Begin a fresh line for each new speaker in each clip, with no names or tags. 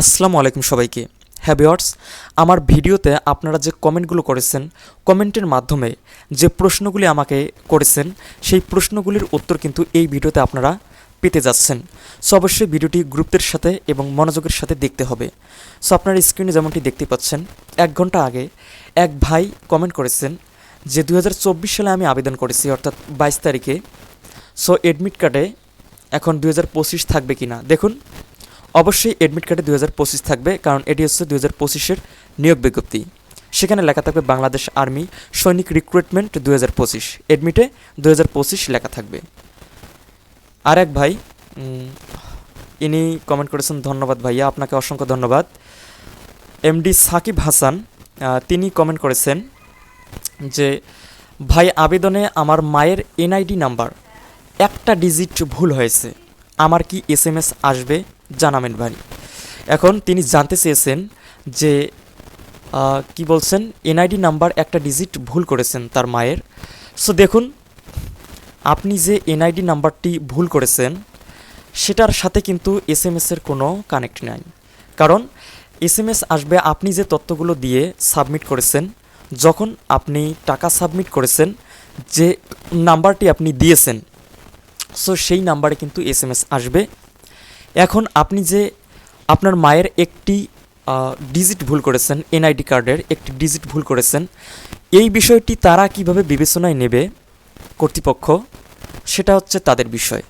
আসসালামু আলাইকুম সবাইকে। হ্যাঁ ভিওয়ার্স আমার ভিডিওতে আপনারা যে কমেন্টগুলো করেছেন, কমেন্টের মাধ্যমে যে প্রশ্নগুলি আমাকে করেছেন, সেই প্রশ্নগুলির উত্তর কিন্তু এই ভিডিওতে আপনারা পেতে যাচ্ছেন। সো অবশ্যই ভিডিওটি গুরুত্বের সাথে এবং মনোযোগের সাথে দেখতে হবে। সো আপনার স্ক্রিনে যেমনটি দেখতে পাচ্ছেন, এক ঘণ্টা আগে এক ভাই কমেন্ট করেছেন যে দুহাজার চব্বিশ সালে আমি আবেদন করেছি, অর্থাৎ বাইশ তারিখে। সো এডমিট কার্ডে এখন দু হাজার পঁচিশ থাকবে কি না দেখুন অবশ্যই এডমিট কার্ডে দু হাজার পঁচিশ থাকবে, কারণ এটি হচ্ছে দু হাজার নিয়োগ বিজ্ঞপ্তি। সেখানে লেখা থাকবে বাংলাদেশ আর্মি সৈনিক রিক্রুটমেন্ট দু হাজার পঁচিশ। এডমিটে দু হাজার পঁচিশ লেখা থাকবে। আর এক ভাই ইনি কমেন্ট করেছেন, ধন্যবাদ ভাইয়া, আপনাকে অসংখ্য ধন্যবাদ। এমডি সাকিব হাসান তিনি কমেন্ট করেছেন যে, ভাই, আবেদনে আমার মায়ের এনআইডি নাম্বার একটা ডিজিট ভুল হয়েছে। আমার কি এস আসবে? জানাবেন ভাই। এখন তিনি জানতে চেয়েছেন যে কি বলছেন, এনআইডি নাম্বার একটা ডিজিট ভুল করেছেন তার মায়ের। সো দেখুন, আপনি যে এনআইডি নাম্বারটি ভুল করেছেন, সেটার সাথে কিন্তু এস এম এসের কোনো কানেক্ট নাই। কারণ এস এম এস আসবে আপনি যে তথ্যগুলো দিয়ে সাবমিট করেছেন, যখন আপনি টাকা সাবমিট করেছেন, যে নাম্বারটি আপনি দিয়েছেন, সো সেই নাম্বারে কিন্তু এস এম এস আসবে। এখন আপনি যে আপনার মায়ের একটি ডিজিট ভুল করেছেন এনআইডি কার্ডের একটি ডিজিট ভুল করেছেন, এই বিষয়টি তারা কীভাবে বিবেচনায় নেবে কর্তৃপক্ষ, সেটা হচ্ছে তাদের বিষয়।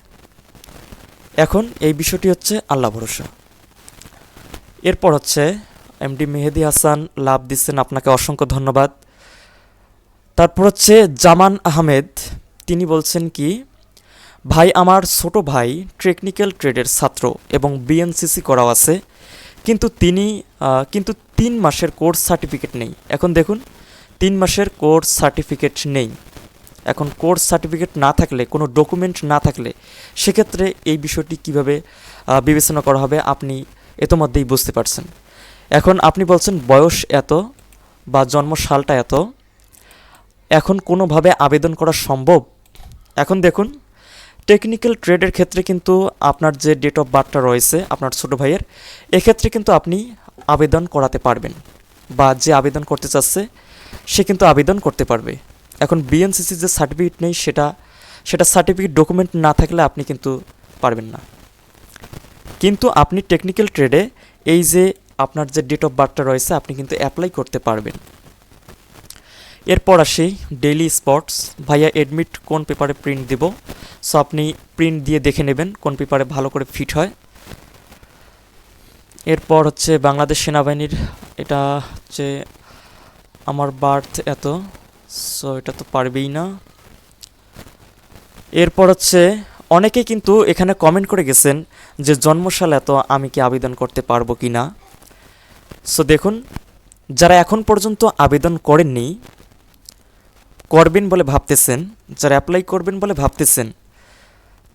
এখন এই বিষয়টি হচ্ছে আল্লাহ ভরসা। এরপর হচ্ছে এমডি মেহেদি হাসান, লাভ দিচ্ছেন, আপনাকে অসংখ্য ধন্যবাদ। তারপর হচ্ছে জামান আহমেদ, তিনি বলছেন কি ভাই, আমার ছোট ভাই টেকনিক্যাল ট্রেডের ছাত্র এবং বিএনসিসি করাও আছে, কিন্তু তিনি কিন্তু তিন মাসের কোর্স সার্টিফিকেট নেই। এখন দেখুন, তিন মাসের কোর্স সার্টিফিকেট নেই। এখন কোর্স সার্টিফিকেট না থাকলে, কোনো ডকুমেন্ট না থাকলে, সেক্ষেত্রে এই বিষয়টি কীভাবে বিবেচনা করা হবে আপনি ইতোমধ্যেই বুঝতে পারছেন। এখন আপনি বলছেন বয়স এত বা জন্ম সালটা এত, এখন কোনোভাবে আবেদন করা সম্ভব? এখন দেখুন টেকনিক্যাল ট্রেডের ক্ষেত্রে কিন্তু আপনার যে ডেট অফ বার্থটা রয়েছে, আপনার ছোটো ভাইয়ের, এক্ষেত্রে কিন্তু আপনি আবেদন করাতে পারবেন বা যে আবেদন করতে চাচ্ছে, সে কিন্তু আবেদন করতে পারবে। এখন বিএনসিসি যে সার্টিফিকেট নেই, সেটা সেটা সার্টিফিকেট ডকুমেন্ট না থাকলে আপনি কিন্তু পারবেন না। কিন্তু আপনি টেকনিক্যাল ট্রেডে এই যে আপনার যে ডেট অফ বার্থটা রয়েছে, আপনি কিন্তু অ্যাপ্লাই করতে পারবেন। এরপর আসি ডেইলি স্পটস ভাইয়া এডমিট কোন পেপারে প্রিন্ট দিব? সো আপনি প্রিন্ট দিয়ে দেখে নেবেন কোন পেপারে ভালো করে ফিট হয়। এরপর হচ্ছে বাংলাদেশ সেনাবাহিনীর। এটা হচ্ছে আমার বার্থ এত সো এটা তো পারবেই না। এরপর হচ্ছে অনেকে কিন্তু এখানে কমেন্ট করে গেছেন যে জন্মসাল এত আমি কি আবেদন করতে পারব কি না সো দেখুন, যারা এখন পর্যন্ত আবেদন করেননি করবেন বলে ভাবতেছেন, যারা অ্যাপ্লাই করবেন বলে ভাবতেছেন,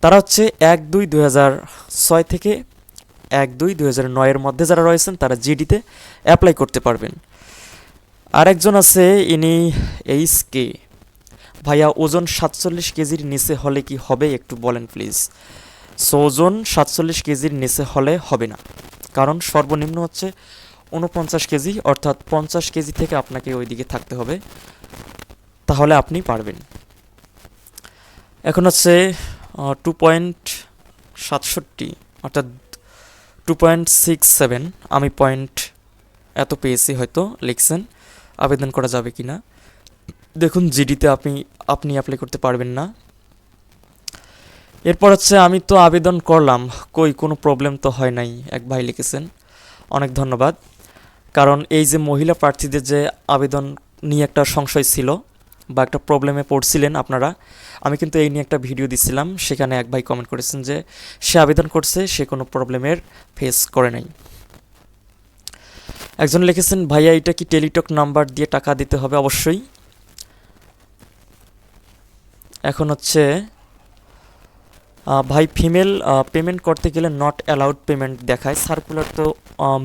তারা হচ্ছে এক দুই হাজার ছয় থেকে এক দুই হাজার নয়ের মধ্যে যারা রয়েছেন, তারা জিডিতে অ্যাপ্লাই করতে পারবেন। আরেকজন আছে, ইনি এইচ কে ভাইয়া, ওজন সাতচল্লিশ কেজির নিচে হলে কি হবে একটু বলেন প্লিজ সো ওজন সাতচল্লিশ কেজির নিচে হলে হবে না। কারণ সর্বনিম্ন হচ্ছে উনপঞ্চাশ কেজি, অর্থাৎ পঞ্চাশ কেজি থেকে আপনাকে ওইদিকে থাকতে হবে। তাহলে আপনি পারবেন। এখন হচ্ছে টু পয়েন্ট সাতষট্টি, অর্থাৎ টু পয়েন্ট সিক্স সেভেন আমি পয়েন্ট এত পেয়েছি হয়তো, লিখছেন, আবেদন করা যাবে কি না দেখুন জিডিতে আপনি আপনি অ্যাপ্লাই করতে পারবেন না। এরপর হচ্ছে, আমি তো আবেদন করলাম, কই, কোনো প্রবলেম তো হয় নাই, এক ভাই লিখেছেন। অনেক ধন্যবাদ। কারণ এই যে মহিলা প্রার্থীদের যে আবেদন নিয়ে একটা সংশয় ছিল বা একটা প্রবলেমে পড়ছিলেন আপনারা, আমি কিন্তু এই নিয়ে একটা ভিডিও দিছিলাম, সেখানে এক ভাই কমেন্ট করেছেন যে, সে আবেদন করছে, সে কোনো প্রবলেমের ফেস করে নাই। একজন লিখেছেন, ভাইয়া, এটা কি টেলিটক নাম্বার দিয়ে টাকা দিতে হবে? অবশ্যই। এখন হচ্ছে ভাই ফিমেল পেমেন্ট করতে গেলে নট অ্যালাউড পেমেন্ট দেখায়। সার্কুলার তো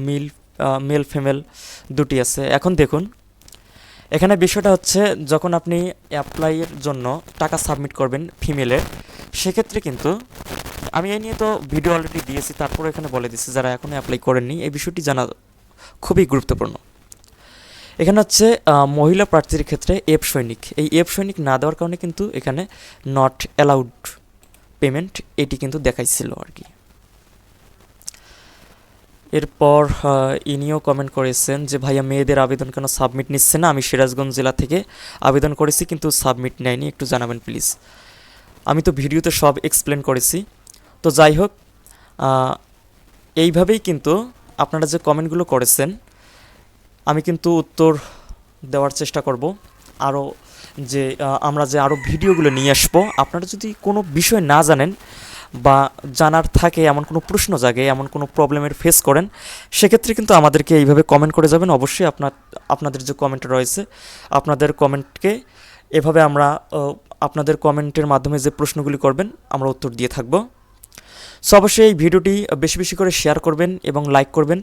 মিল মেল ফিমেল দুটি আছে। এখন দেখুন এখানে বিষয়টা হচ্ছে যখন আপনি অ্যাপ্লাইয়ের জন্য টাকা সাবমিট করবেন ফিমেলের সেক্ষেত্রে কিন্তু আমি এই নিয়ে তো ভিডিও অলরেডি দিয়েছি তারপরে এখানে বলে দিচ্ছি যারা এখনও অ্যাপ্লাই করেননি, এই বিষয়টি জানা খুবই গুরুত্বপূর্ণ। এখানে হচ্ছে মহিলা প্রার্থীর ক্ষেত্রে এফ সৈনিক। এই এফ সৈনিক না দেওয়ার কারণে কিন্তু এখানে নট অ্যালাউড পেমেন্ট এটি কিন্তু দেখাইছিল আর কি। এরপর ইনিও কমেন্ট করেছেন যে, ভাইয়া, মেয়েদের আবেদন কেন সাবমিট নিচ্ছে না? আমি সিরাজগঞ্জ জেলা থেকে আবেদন করেছি, কিন্তু সাবমিট নেয়নি। একটু জানাবেন প্লিজ আমি তো ভিডিওতে সব এক্সপ্লেন করেছি। তো যাই হোক এইভাবেই কিন্তু আপনারা যে কমেন্টগুলো করেছেন, আমি কিন্তু উত্তর দেওয়ার চেষ্টা করব। আরও যে আমরা যে আরও ভিডিওগুলো নিয়ে আসব, আপনারা যদি কোনো বিষয় না জানেন বা জানার থাকে, এমন কোনো প্রশ্ন জাগে, এমন কোনো প্রবলেমের ফেস করেন, সেক্ষেত্রে কিন্তু আমাদেরকে এইভাবে কমেন্ট করে যাবেন। অবশ্যই আপনার, আপনাদের যে কমেন্ট রয়েছে, আপনাদের কমেন্টকে এভাবে আমরা আপনাদের কমেন্টের মাধ্যমে যে প্রশ্নগুলি করবেন, আমরা উত্তর দিয়ে থাকব। সো অবশ্যই এই ভিডিওটি বেশি বেশি করে শেয়ার করবেন এবং লাইক করবেন।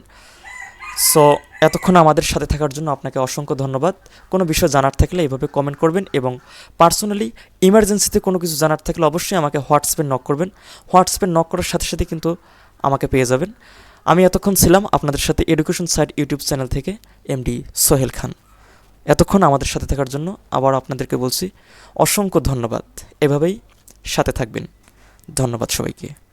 সো এতক্ষণ আমাদের সাথে থাকার জন্য আপনাকে অসংখ্য ধন্যবাদ। কোনো বিষয় জানার থাকলে এইভাবে কমেন্ট করবেন এবং পার্সোনালি ইমার্জেন্সিতে কোনো কিছু জানার থাকলে অবশ্যই আমাকে হোয়াটসঅ্যাপে নক করবেন। হোয়াটসঅ্যাপে নক করার সাথে সাথে কিন্তু আমাকে পেয়ে যাবেন। আমি এতক্ষণ ছিলাম আপনাদের সাথে এডুকেশন সাইট ইউটিউব চ্যানেল থেকে এমডি সোহেল খান। এতক্ষণ আমাদের সাথে থাকার জন্য আবার আপনাদেরকে বলছি অসংখ্য ধন্যবাদ। এভাবেই সাথে থাকবেন। ধন্যবাদ সবাইকে।